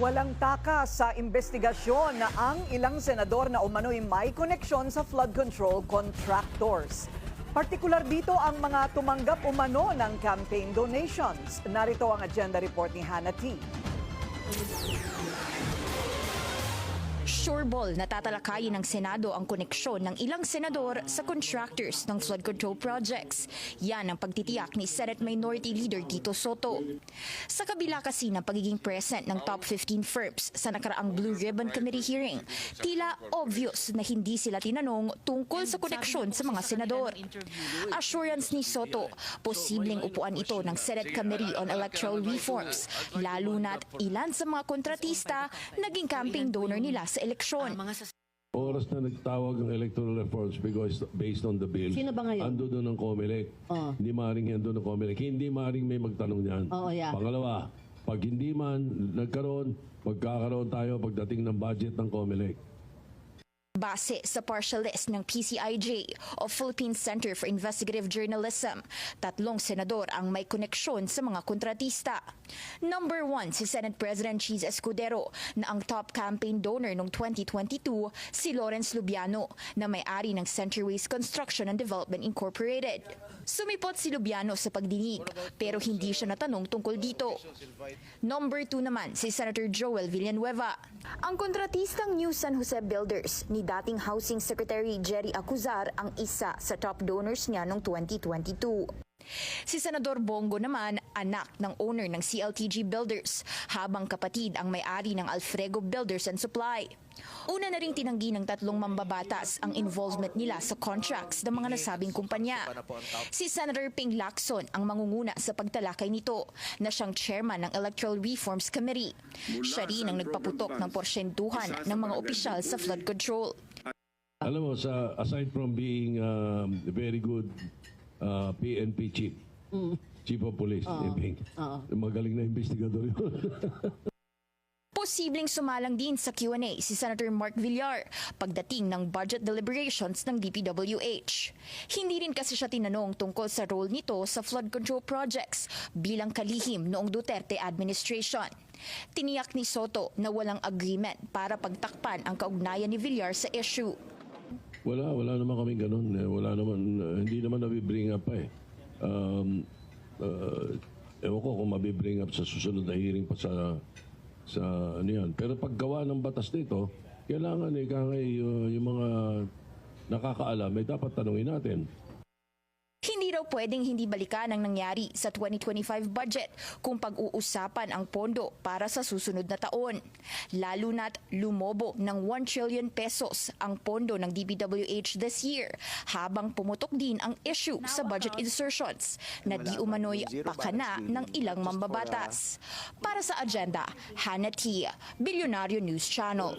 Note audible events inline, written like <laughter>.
Walang taka sa investigasyon na ang ilang senador na umano'y may koneksyon sa flood control contractors. Partikular dito ang mga tumanggap umano ng campaign donations. Narito ang agenda report ni Hannah T. Sureball na tatalakayin ng Senado ang koneksyon ng ilang senador sa contractors ng flood control projects. Yan ang pagtitiyak ni Senate Minority Leader Tito Soto. Sa kabila kasi ng pagiging present ng top 15 firms sa nakaraang Blue Ribbon Committee hearing, tila obvious na hindi sila tinanong tungkol sa koneksyon sa mga senador. Assurance ni Soto, posibleng upuan ito ng Senate Committee on Electoral Reforms, lalo na't ilan sa mga kontratista naging campaign donor nila sa eleksyon. Oras na nagtawag ang electoral reforms because based on the bill. Sino ba ngayon? Ando doon ang COMELEC. Oo. Hindi maaaring yan doon ang COMELEC. Hindi maaaring may magtanong niyan. Oo, yeah. Pangalawa, pag hindi man nagkaroon, magkakaroon tayo pagdating ng budget ng COMELEC. Base sa partial list ng PCIJ o Philippine Center for Investigative Journalism, tatlong senador ang may koneksyon sa mga kontratista. Number one, si Senate President Cheese Escudero na ang top campaign donor noong 2022, si Lawrence Lubiano na may-ari ng Centerways Construction and Development Incorporated. Sumipot si Lubiano sa pagdinig pero hindi siya natanong tungkol dito. Number two naman, si Senator Joel Villanueva. Ang kontratistang New San Jose Builders ni dating Housing Secretary Jerry Acuzar ang isa sa top donors niya noong 2022. Si Senador Bongo naman, anak ng owner ng CLTG Builders, habang kapatid ang may-ari ng Alfrego Builders and Supply. Una na ring tinanggi ng tatlong mambabatas ang involvement nila sa contracts ng mga nasabing kumpanya. Si Senator Ping Lacson ang mangunguna sa pagtalakay nito na siyang chairman ng Electoral Reforms Committee. Siya rin ang nagpaputok ng porsyentuhan ng mga opisyal sa flood control. Alam mo, sa, aside from being um, very good uh, PNP chief, chief of police, Ping, magaling na investigador yun. <laughs> Posibleng sumalang din sa Q&A si Senator Mark Villar pagdating ng budget deliberations ng DPWH. Hindi rin kasi siya tinanong tungkol sa role nito sa flood control projects bilang kalihim noong Duterte administration. Tiniyak ni Soto na walang agreement para pagtakpan ang kaugnayan ni Villar sa issue. Wala, wala naman kami ganun. eh. Wala naman, uh, hindi naman nabibring up pa eh. Um, uh, ewan ko kung mabibring up sa susunod na hearing pa sa sa ano yan. Pero paggawa ng batas nito, kailangan eh, kaya uh, yung mga nakakaalam, ay dapat tanungin natin. Hindi raw pwedeng hindi balikan ang nangyari sa 2025 budget kung pag-uusapan ang pondo para sa susunod na taon. Lalo na't lumobo ng 1 trillion pesos ang pondo ng DPWH this year habang pumutok din ang issue sa budget insertions na di umano'y pakana ng ilang mambabatas. Para sa agenda, Hannah T. Bilyonaryo News Channel.